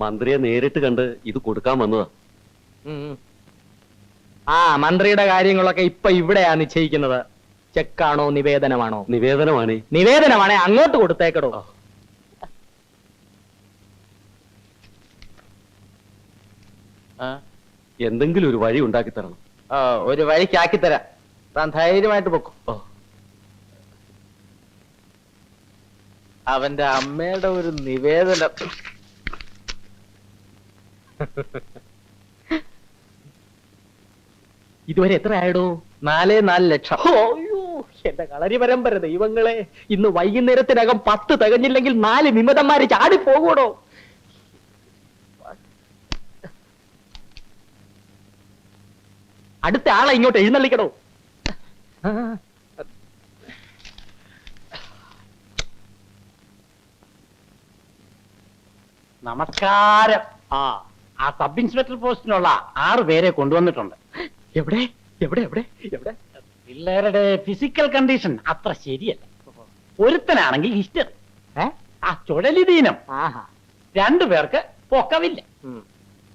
മന്ത്രിയെ നേരിട്ട് കണ്ട് ഇത് കൊടുക്കാൻ വന്നതാ. ആ മന്ത്രിയുടെ കാര്യങ്ങളൊക്കെ ഇപ്പൊ ഇവിടെയാ നിശ്ചയിക്കുന്നത്. ചെക്കാണോ നിവേദനമാണോ? നിവേദനമാണ്. നിവേദനമാണേ അങ്ങോട്ട് കൊടുത്തേക്കടോ. എന്തെങ്കിലും ഒരു വഴി ഉണ്ടാക്കി തരണം ഒരു വഴിക്കാക്കി തരാം താൻ ധൈര്യമായിട്ട് പൊക്കും. അവന്റെ അമ്മയുടെ ഒരു നിവേദനം. ഇതുവരെ എത്ര ആയടോ? നാലേ നാല് ലക്ഷം. അയ്യോ എന്റെ കളരി പരമ്പര ദൈവങ്ങളെ ഇന്ന് വൈകുന്നേരത്തിനകം പത്ത് തികഞ്ഞില്ലെങ്കിൽ നാല് വിമതന്മാര് ചാടി പോകൂടോ അടുത്ത ആളെ ഇങ്ങോട്ട് എഴുന്നള്ളിക്കടോ. നമസ്കാരം. ആ ആ സബ് ഇൻസ്പെക്ടർ പോസ്റ്റിനുള്ള ആറ് പേരെ കൊണ്ടുവന്നിട്ടുണ്ട്. എവിടെ? എവിടെ? എവിടെ? എവിടെ? പിള്ളേരുടെ ഫിസിക്കൽ കണ്ടീഷൻ അത്ര ശരിയല്ല. ഒരുത്തനാണെങ്കിൽ ഹിസ്റ്ററി ഏ? ആ ചുഴലിദീനം ആഹാ. രണ്ടു പേർക്ക് പൊക്കവില്ല.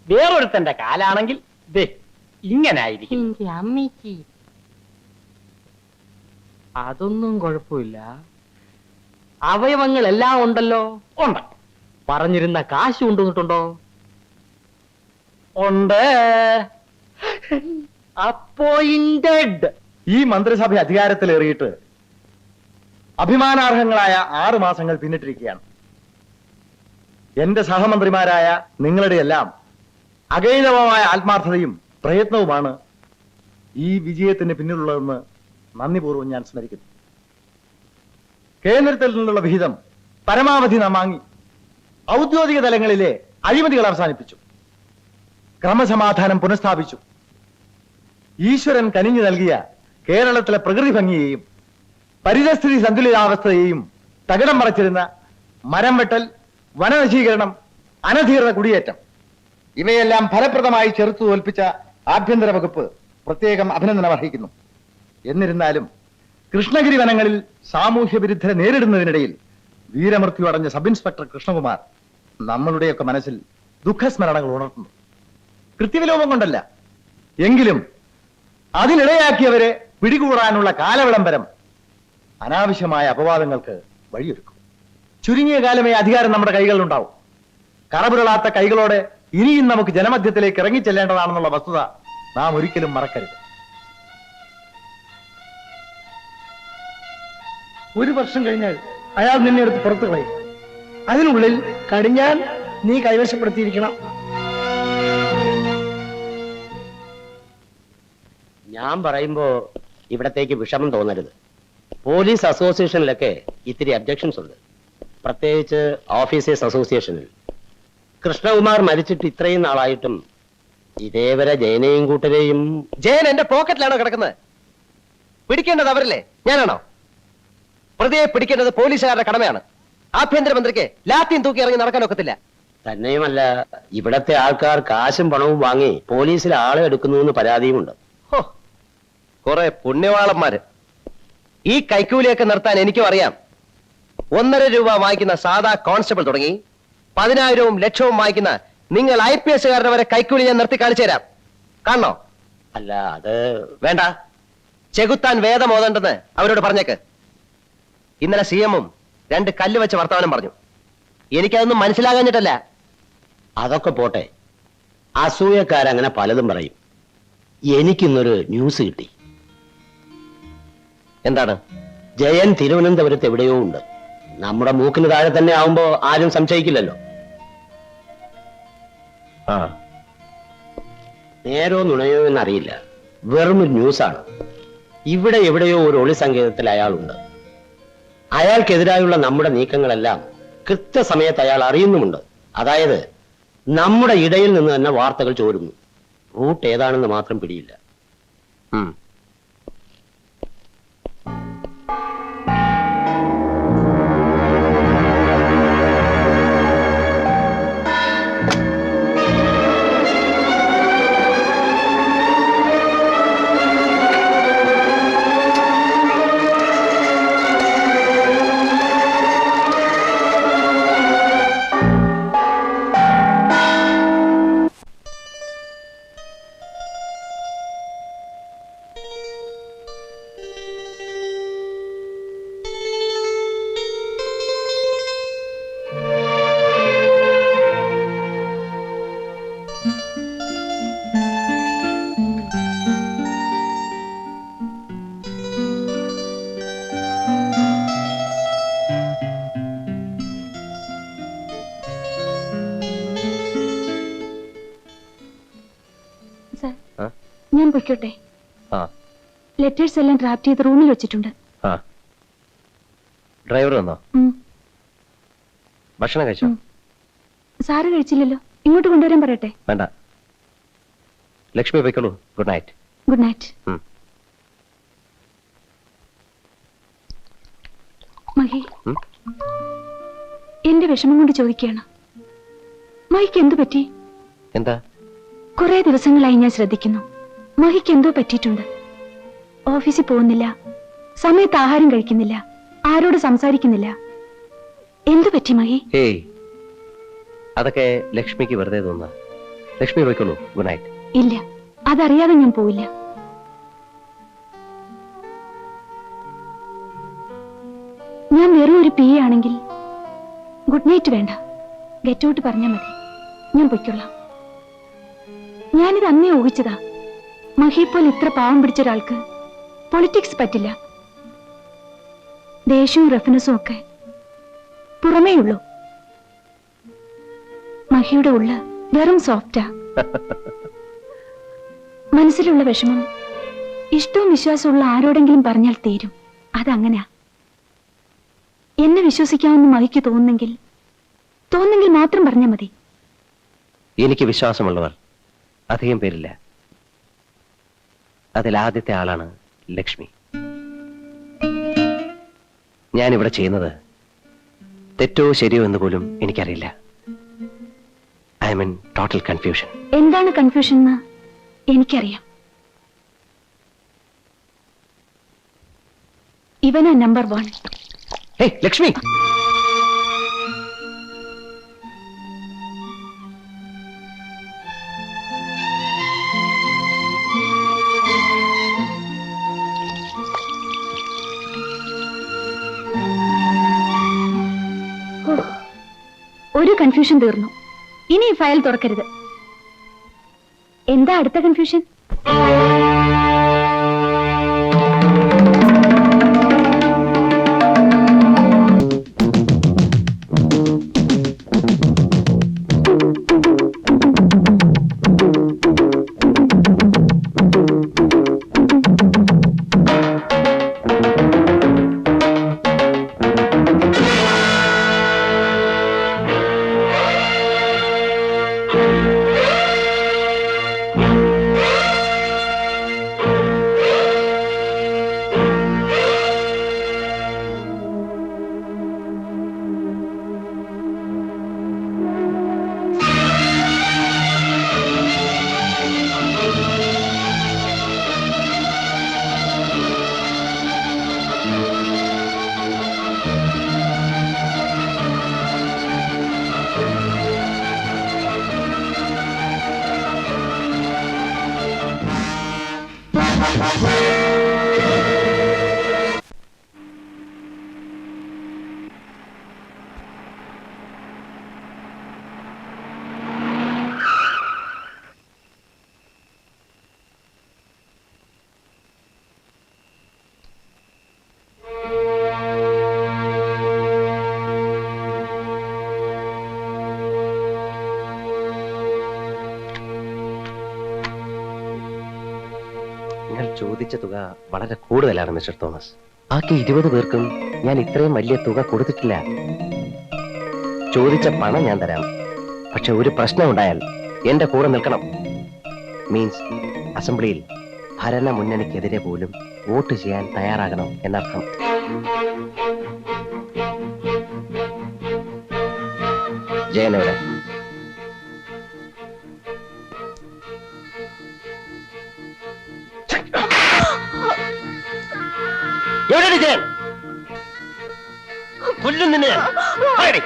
വേറൊരുത്തന്റെ കാലാണെങ്കിൽ ദേ ഇങ്ങനായിരിക്കും. അമ്മയ്ക്ക് അതൊന്നും കുഴപ്പമില്ല. അവയവങ്ങൾ എല്ലാം ഉണ്ടല്ലോ. ഉണ്ട്. പറഞ്ഞിരുന്ന കാശ് കൊണ്ടുവന്നിട്ടുണ്ടോ? ഉണ്ട്. അപ്പോയിന്റഡ് ഈ മന്ത്രിസഭ അധികാരത്തിലേറിയിട്ട് അഭിമാനാർഹങ്ങളായ ആറു മാസങ്ങൾ പിന്നിട്ടിരിക്കുകയാണ്. എന്റെ സഹമന്ത്രിമാരായ നിങ്ങളുടെ എല്ലാം അകൈതവമായ ആത്മാർത്ഥതയും പ്രയത്നവുമാണ് ഈ വിജയത്തിന് പിന്നിലുള്ളതെന്ന് നന്ദിപൂർവം ഞാൻ സ്മരിക്കുന്നു. കേന്ദ്രത്തിൽ നിന്നുള്ള വിഹിതം പരമാവധി നാം വാങ്ങി. ഔദ്യോഗിക തലങ്ങളിലെ അഴിമതികൾ അവസാനിപ്പിച്ചു. ക്രമസമാധാനം പുനഃസ്ഥാപിച്ചു. ഈശ്വരൻ കനിഞ്ഞു നൽകിയ കേരളത്തിലെ പ്രകൃതി ഭംഗിയെയും പരിതസ്ഥിതി സന്തുലിതാവസ്ഥയെയും തകിടം മറച്ചിരുന്ന മരം വെട്ടൽ വനനശീകരണം അനധികൃത കുടിയേറ്റം ഇവയെല്ലാം ഫലപ്രദമായി ചെറുത്തു തോൽപ്പിച്ച ആഭ്യന്തര വകുപ്പ് പ്രത്യേകം അഭിനന്ദനം അർഹിക്കുന്നു. എന്നിരുന്നാലും കൃഷ്ണഗിരി വനങ്ങളിൽ സാമൂഹ്യ വിരുദ്ധരെ നേരിടുന്നതിനിടയിൽ വീരമൃത്യു അടഞ്ഞ സബ് ഇൻസ്പെക്ടർ കൃഷ്ണകുമാർ നമ്മളുടെയൊക്കെ മനസ്സിൽ ദുഃഖസ്മരണകൾ ഉണർത്തുന്നു കൃത്യവിലോപം കൊണ്ടല്ല. എങ്കിലും അതിനിടയാക്കിയവരെ പിടികൂടാനുള്ള കാലവിളംബരം അനാവശ്യമായ അപവാദങ്ങൾക്ക് വഴിയൊരുക്കും. ചുരുങ്ങിയ കാലമേ അധികാരം നമ്മുടെ കൈകളിലുണ്ടാവും. കറപുരളാത്ത കൈകളോടെ ഇനിയും നമുക്ക് ജനമധ്യത്തിലേക്ക് ഇറങ്ങിച്ചെല്ലേണ്ടതാണെന്നുള്ള വസ്തുത നാം ഒരിക്കലും മറക്കരുത്. ഒരു വർഷം കഴിഞ്ഞാൽ അയാൾ നിന്നെ എടുത്ത് പുറത്തു കളയും അതിനുള്ളിൽ കടിഞ്ഞാൻ നീ കൈവശപ്പെടുത്തിയിരിക്കണം. ഞാൻ പറയുമ്പോ ഇവിടത്തേക്ക് വിഷമം തോന്നരുത്. പോലീസ് അസോസിയേഷനിലൊക്കെ ഇത്തിരി അബ്ജക്ഷൻസ് ഉണ്ട്. പ്രത്യേകിച്ച് ഓഫീസേഴ്സ് അസോസിയേഷനിൽ കൃഷ്ണകുമാർ മരിച്ചിട്ട് ഇത്രയും നാളായിട്ടും ഇതേവരെ ജയനെയും കൂട്ടരെയും ജയൻ എന്റെ പോക്കറ്റിലാണോ കിടക്കുന്നത്? പിടിക്കേണ്ടത് അവരല്ലേ? ഞാനാണോ? പ്രതിയെ പിടിക്കേണ്ടത് പോലീസുകാരുടെ കടമയാണ്. ആഭ്യന്തരമന്ത്രിക്ക് ലാത്തിയും തൂക്കി ഇറങ്ങി നടക്കാൻ ഒക്കത്തില്ല. തന്നെയുമല്ല ഇവിടത്തെ ആൾക്കാർ കാശും പണവും വാങ്ങി പോലീസിൽ ആളെ എടുക്കുന്നുവെന്ന് പരാതിയുമുണ്ട്. ഹോ കുറെ പുണ്യവാളന്മാര്. ഈ കൈക്കൂലിയൊക്കെ നിർത്താൻ എനിക്കും അറിയാം. ഒന്നര രൂപ വാങ്ങിക്കുന്ന സാധാ കോൺസ്റ്റബിൾ തുടങ്ങി പതിനായിരവും ലക്ഷവും വാങ്ങിക്കുന്ന നിങ്ങൾ ഐ പി എസ്സുകാരുടെ വരെ കൈക്കൂലി ഞാൻ നിർത്തി കാണിച്ചു തരാം. കാണണോ? അല്ല അത് വേണ്ട. ചെകുത്താൻ വേദം ഓതണ്ടെന്ന് അവരോട് പറഞ്ഞേക്ക്. ഇന്നലെ സി എമ്മും രണ്ട് കല്ല് വെച്ച് വർത്തമാനം പറഞ്ഞു. എനിക്കതൊന്നും മനസ്സിലാകാഞ്ഞിട്ടല്ല. അതൊക്കെ പോട്ടെ. അസൂയക്കാരങ്ങനെ പലതും പറയും. എനിക്കിന്നൊരു ന്യൂസ് കിട്ടി. എന്താണ്? ജയൻ തിരുവനന്തപുരത്ത് എവിടെയോ ഉണ്ട്. നമ്മുടെ മൂക്കിന് താഴെ തന്നെ ആവുമ്പോ ആരും സംശയിക്കില്ലല്ലോ. ആ. നേരോ നുണയോ എന്നറിയില്ല. വെറും ഒരു ന്യൂസാണ്. ഇവിടെ എവിടെയോ ഒരു ഒളി സങ്കേതത്തിൽ അയാളുണ്ട്. അയാൾക്കെതിരായുള്ള നമ്മുടെ നീക്കങ്ങളെല്ലാം കൃത്യസമയത്ത് അയാൾ അറിയുന്നുമുണ്ട്. അതായത് നമ്മുടെ ഇടയിൽ നിന്ന് തന്നെ വാർത്തകൾ ചോരുന്നു. റൂട്ട് ഏതാണെന്ന് മാത്രം പിടിയില്ല. ഞാൻ പൊയ്ക്കോട്ടെ. ലെറ്റേഴ്സ് എല്ലാം ഡ്രാഫ്റ്റ് ചെയ്ത് റൂമിൽ വെച്ചിട്ടുണ്ട്. ഡ്രൈവർ വന്നോ. ഭക്ഷണം കഴിച്ചോ. സാറ് കഴിച്ചില്ലല്ലോ. ഇങ്ങോട്ട് കൊണ്ടുവരാൻ പറയട്ടെ. വേണ്ട. ലക്ഷ്മി പോയിക്കോളൂ. Good night good night. Mahi? എന്റെ വിഷമം കൊണ്ട് ചോദിക്കുകയാണ്. മൈക്ക് എന്തു പറ്റി? എന്താ? കുറെ ദിവസങ്ങളായി ഞാൻ ശ്രദ്ധിക്കുന്നു. മഹിക്ക് എന്തോ പറ്റിയിട്ടുണ്ട്. ഓഫീസിൽ പോകുന്നില്ല. സമയത്ത് ആഹാരം കഴിക്കുന്നില്ല. ആരോട് സംസാരിക്കുന്നില്ല. എന്തു പറ്റി മഹി? ഏയ്. അതൊക്കെ ലക്ഷ്മിക്ക് വെറുതെ ലക്ഷ്മി പോയിക്കോളൂ. Good night. ഇല്ല. അതറിയാതെ ഞാൻ പോവില്ല. ഞാൻ വെറും ഒരു പി ആണെങ്കിൽ ഗുഡ് നൈറ്റ് വേണ്ട. ഗെറ്റ് ഔട്ട് പറഞ്ഞാൽ മതി. ഞാൻ പൊയ്ക്കൊള്ളാം ഞാനിത് അന്നേ ഊഹിച്ചതാ. മഹിപ്പോൾ ഇത്ര പാവം പിടിച്ച ഒരാൾക്ക് പൊളിറ്റിക്സ് പറ്റില്ല. ദേഷ്യവും റെഫനസും ഒക്കെ പുറമേ ഉള്ളൂ മഹിയുടെ ഉള്ള വെറും സോഫ്റ്റാ മനസ്സിലുള്ള വിഷമം ഇഷ്ടവും വിശ്വാസമുള്ള ആരോടെങ്കിലും പറഞ്ഞാൽ തീരും. അതങ്ങനെയാ എന്നെ വിശ്വസിക്കാമെന്ന് മഹിക്ക് തോന്നുന്നെങ്കിൽ തോന്നുന്നെങ്കിൽ മാത്രം പറഞ്ഞാൽ മതി. എനിക്ക് വിശ്വാസമുള്ളവർ അധികം പേരില്ല. അതിൽ ആദ്യത്തെ ആളാണ് ലക്ഷ്മി. ഞാനിവിടെ ചെയ്യുന്നത് തെറ്റോ ശരിയോ എന്ന് പോലും എനിക്കറിയില്ല. I mean total confusion. എന്താണ് കൺഫ്യൂഷൻ എന്ന് എനിക്കറിയാം. ഇവനാ നമ്പർ വൺ. ലക്ഷ്മി! ഒരു കൺഫ്യൂഷൻ തീർന്നു. ഇനി ഫയൽ തുറക്കരുത്. എന്താ അടുത്ത കൺഫ്യൂഷൻ നിങ്ങൾ ചോദിച്ച തുക വളരെ കൂടുതലാണ് മിസ്റ്റർ തോമസ്. ബാക്കി ഇരുപത് പേർക്കും ഞാൻ ഇത്രയും വലിയ തുക കൊടുത്തിട്ടില്ല. ചോദിച്ച പണം ഞാൻ തരാം. പക്ഷെ ഒരു പ്രശ്നം ഉണ്ടായാൽ എന്റെ കൂടെ നിൽക്കണം. മീൻസ് അസംബ്ലിയിൽ ഭരണ മുന്നണിക്കെതിരെ പോലും വോട്ട് ചെയ്യാൻ തയ്യാറാകണം എന്നർത്ഥം. ജയനവിടെ എവിടെയാണ് ജയൻ കൊല്ലും നിന്നെ ഞാൻ. പറയടി.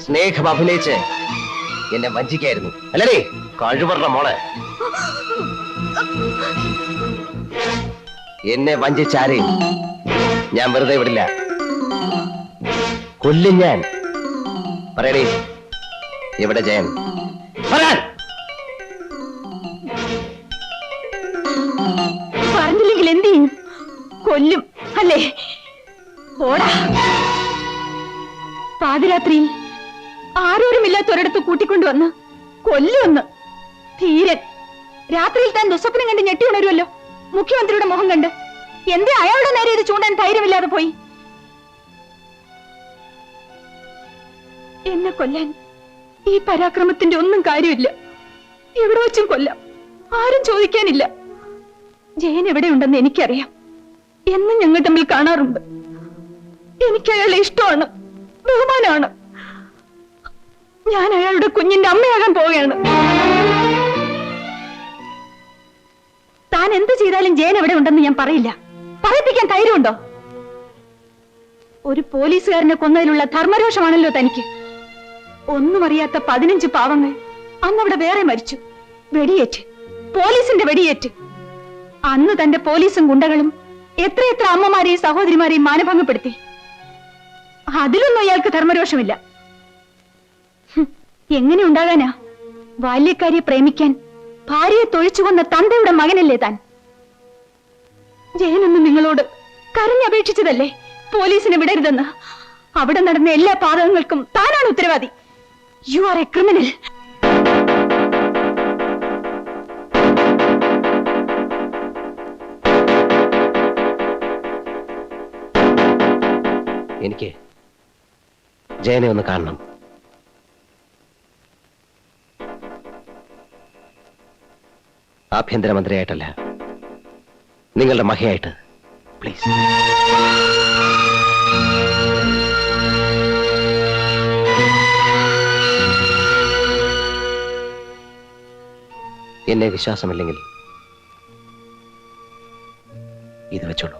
സ്നേഹം അഭിനയിച്ച് എന്നെ വഞ്ചിക്കായിരുന്നു അല്ലേ കഴിവറ മോളെ എന്നെ വഞ്ചിച്ചാരെ ഞാൻ വെറുതെ വിടില്ല. കൊല്ലും ഞാൻ. പറയണേ ഇവിടെ ജയൻ? പറഞ്ഞില്ലെങ്കിൽ എന്ത് ചെയ്യും? കൊല്ലും അല്ലേ? ഓടാ. പാതിരാത്രിയിൽ ആരോരുമില്ലാത്തൊരിടത്ത് കൂട്ടിക്കൊണ്ടുവന്ന് കൊല്ലുമെന്ന്. ധീരൻ. രാത്രിയിൽ താൻ ദുസ്വപ്നം കണ്ട് ഞെട്ടി ഉണരുമല്ലോ മുഖ്യമന്ത്രിയുടെ മുഖം കണ്ട്. എന്തേ അയാളുടെ നേരെ ഇത് ചൂണ്ടാൻ ധൈര്യമില്ലാതെ പോയി? എന്നെ കൊല്ലാൻ ഈ പരാക്രമത്തിന്റെ ഒന്നും കാര്യമില്ല. എവിടെ വെച്ചും കൊല്ലാം. ആരും ചോദിക്കാനില്ല. ജയൻ എവിടെയുണ്ടെന്ന് എനിക്കറിയാം. എന്നും ഞങ്ങൾ തമ്മിൽ കാണാറുണ്ട്. എനിക്ക് അയാളെ ഇഷ്ടമാണ്. ബഹുമാനമാണ്. ഞാൻ അയാളുടെ കുഞ്ഞിന്റെ അമ്മയാകാൻ പോവുകയാണ്. താൻ എന്ത് ചെയ്താലും ജയൻ എവിടെ ഉണ്ടെന്ന് ഞാൻ പറയില്ല. പറയിപ്പിക്കാൻ ധൈര്യമുണ്ടോ? ഒരു പോലീസുകാരനെ കൊന്നതിലുള്ള ധർമ്മരോഷമാണല്ലോ തനിക്ക്. ഒന്നും അറിയാത്ത പതിനഞ്ച് പാവങ്ങൾ അന്നവിടെ വേറെ മരിച്ചു. വെടിയേറ്റ്. പോലീസിന്റെ വെടിയേറ്റ്. അന്ന് തന്റെ പോലീസും ഗുണ്ടകളും എത്രയെത്ര അമ്മമാരെയും സഹോദരിമാരെയും മാനഭംഗപ്പെടുത്തി. അതിലൊന്നും അയാൾക്ക് ധർമ്മരോഷമില്ല. എങ്ങനെ ഉണ്ടാകാനാ? ബാല്യക്കാരിയെ പ്രേമിക്കാൻ ഭാര്യയെ തൊഴിച്ചുകൊന്ന തന്തയുടെ മകനല്ലേ താൻ? ജയനൊന്ന് നിങ്ങളോട് കരഞ്ഞപേക്ഷിച്ചതല്ലേ പോലീസിനെ വിടരുതെന്ന്. അവിടെ നടന്ന എല്ലാ പാതകങ്ങൾക്കും താനാണ് ഉത്തരവാദി. യു ആർ എ ക്രിമിനൽ എനിക്ക് ജയനെ ഒന്ന് കാണണം. ആഭ്യന്തരമന്ത്രിയായിട്ടല്ല. നിങ്ങളുടെ മഹയായിട്ട്. പ്ലീസ് എന്നെ വിശ്വാസമില്ലെങ്കിൽ ഇത് വെച്ചോളൂ.